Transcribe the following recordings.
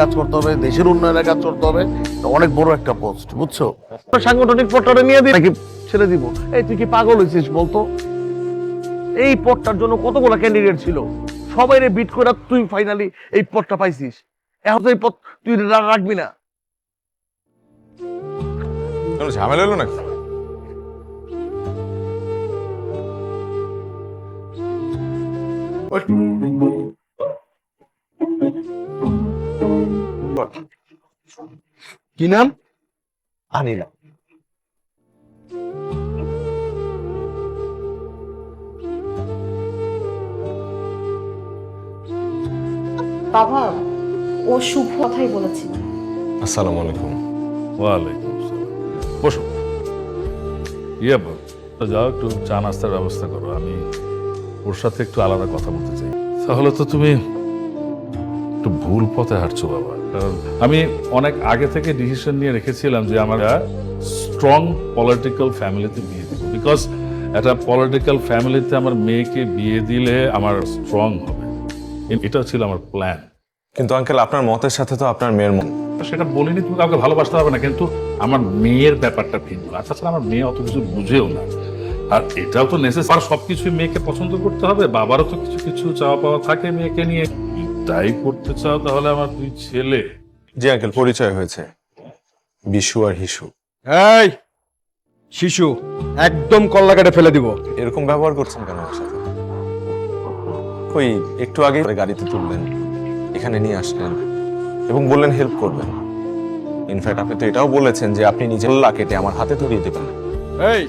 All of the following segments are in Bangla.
কাজ করতে হবে দেশের উন্নয়নের কাজ করতে হবে। অনেক বড় একটা পোস্ট বুঝছ? সাংগঠনিক পদটা নিয়ে দিই নাকি ছেড়ে দিব? এই তুই কি পাগল হয়েছিস বলতো? এই পটটার জন্য কতগুলো ক্যান্ডিডেট ছিল? সবাই রে বিট করে তুই ফাইনালি এই পটটা পাইছিস। এখন তো এই পদ তুই রাখবি না। ঝামেলা হলো নাকি? কি নাম? আনিলা। বাবা ও শুভ কথাই বলেছিল। আসসালামু আলাইকুম। ওয়ালাইকুম আসসালাম। বসো। ইয়ে ব- যাও একটু চা নাস্তার ব্যবস্থা করো আমি ওর সাথে একটু আলাদা কথা বলতে চাই। তাহলে তো তুমি একটু ভুল পথে হাঁটছো বাবা। আমি অনেক আগে থেকে ডিসিশন নিয়ে রেখেছিলাম যে আমার স্ট্রং পলিটিক্যাল ফ্যামিলিতে বিয়ে দিব। বিকজ একটা পলিটিক্যাল ফ্যামিলিতে আমার মেয়েকে বিয়ে দিলে আমার স্ট্রং হবে। এটা ছিল আমার প্ল্যান কিন্তু আঙ্কেল আপনার মতের সাথে তো আপনার মেয়ের মত সেটা বলিনি তুমি কাউকে ভালোবাসতে হবে না কিন্তু আমার মেয়ের ব্যাপারটা ভিন্ন। আর তাছাড়া আমার মেয়ে অত কিছু বুঝেও না। আর এটাও তো নেসেসার সবকিছুই মেয়েকে পছন্দ করতে হবে। বাবারও তো কিছু কিছু চাওয়া পাওয়া থাকে মেয়েকে নিয়ে। তাই করতে চাও তাহলে আমার দুই ছেলে। জি আঙ্কেল পরিচয় হয়েছে। বিশু আর হিসু। এই শিশু একদম কল্লা কেটে ফেলে দিব। এরকম ব্যবহার করছেন কেন আমার সাথে ওই একটু আগে গাড়িতে তুললেন এখানে নিয়ে আসলেন এবং বললেন হেল্প করবেন। ইনফ্যাক্ট আপনি তো এটাও বলেছেন যে আপনি নিজের লা কেটে আমার হাতে ধরিয়ে দেবেন। এই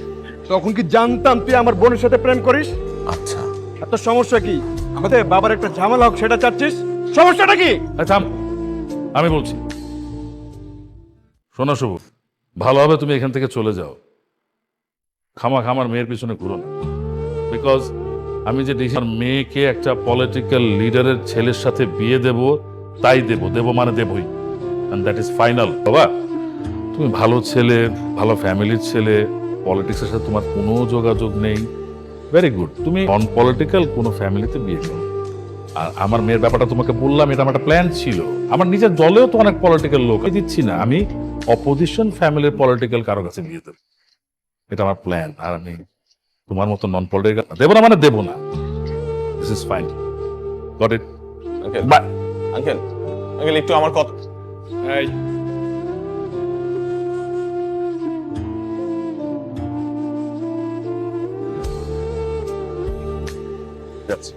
তখন কি জানতাম তুই আমার বোনের সাথে প্রেম করিস? আচ্ছা। এত সমস্যা কি? আমাদের বাবার একটা ঝামেলা হোক সেটা চাচ্ছিস? সমস্যাটা কি? আচ্ছা। আমি বলছি। শোনো, শুভ। ভালো হবে তুমি এখান থেকে চলে যাও। খামা খামার মেয়ের পিছনে ঘুরো না। বিকজ আমি যে ডিসিশন মেয়েকে একটা পলিটিক্যাল লিডারের ছেলের সাথে বিয়ে দেব, তাই দেব। দেব মানে দেবই। অ্যান্ড দ্যাট ইজ ফাইনাল বাবা, তুমি ভালো ছেলে, ভালো ফ্যামিলির ছেলে পলিটিক্সের সাথে তোমার কোনো যোগাযোগ নেই। ভেরি গুড তুমি নন পলিটিক্যাল কোনো ফ্যামিলিতে বিয়ে করো। আর আমার মেয়ের ব্যাপারটা তোমাকে বললাম এটা আমার একটা প্ল্যান ছিল। আমার নিজের দলেও তো অনেক পলিটিক্যাল লোক। দিচ্ছি না আমি অপোজিশন ফ্যামিলির পলিটিক্যাল কারও কাছে বিয়ে দেবো। এটা আমার প্ল্যান আর আমি তোমার মতো নন পলিটিক্যাল দেবো না মানে দেবো না। This is fine got it uncle bye uncle uncle একটু আমার কথা এই। যাচ্ছি